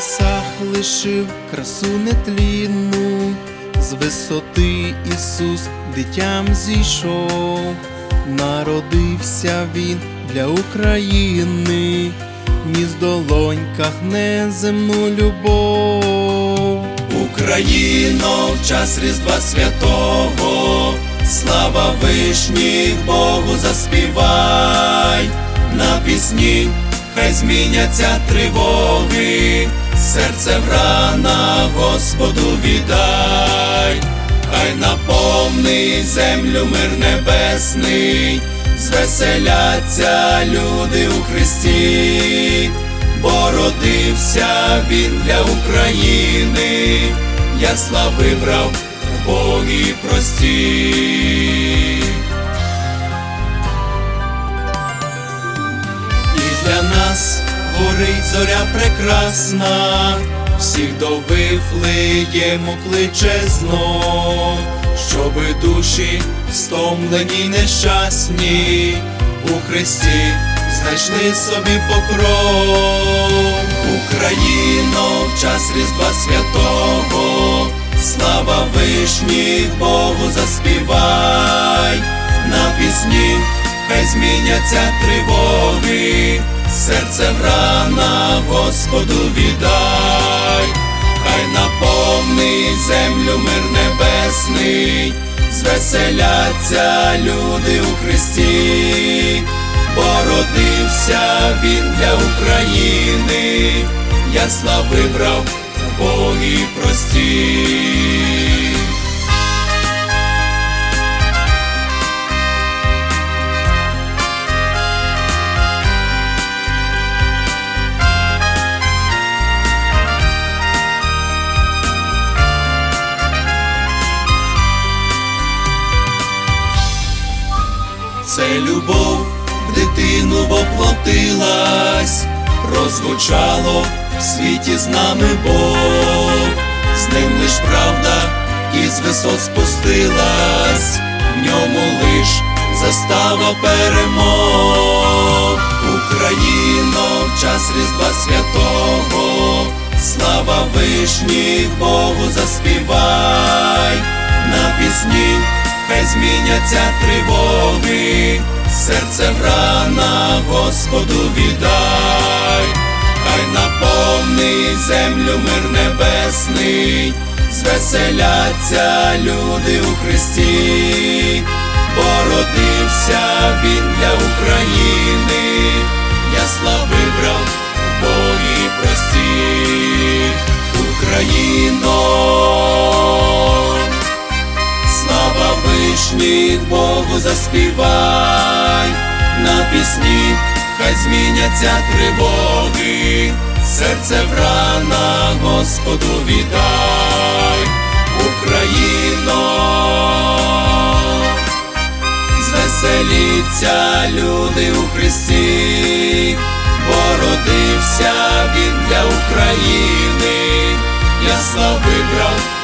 небесах лишив красу нетлінну, з висоти Ісус дитям зійшов, народився Він для України, ніс долоньках неземну любов. Україно, в час Різдва Святого, слава вишніх Богу заспівай. На пісні, хай зміняться тривоги, серце в рана Господу віддай, хай наповнить землю мир небесний, звеселяться люди у Христі, бо родився він для України, ясла вибрав в Богі прості. Зоря прекрасна, всіх до Вифлеєму кличе знов, щоби душі стомлені нещасні у Христі знайшли собі покров. Україно, в час Різдва Святого, слава вишніх Богу заспівай на пісні хай зміняться тривоги, серце в рана Господу віддай, хай наповнить землю мир небесний, звеселяться люди у Христі, бо родився він для України, ясла вибрав в Богі прості. Це любов в дитину воплотилась, прозвучало в світі з нами Бог, з ним лиш правда із висот спустилась, в ньому лиш застава перемог. Україно, в час Різдва Святого, слава вишніх Богу заспівай на пісні хай зміняться тривоги, серце в рана Господу віддай, хай наповнить землю мир небесний, звеселяться люди у Христі, бо родився він для України, ясла вибрав в Богі прості, Україно вишніх Богу заспівай. На пісні, хай зміняться тривоги, серце в рана Господу віддай, Україно, звеселіться люди у Христі, бо родився він для України, ясла вибрав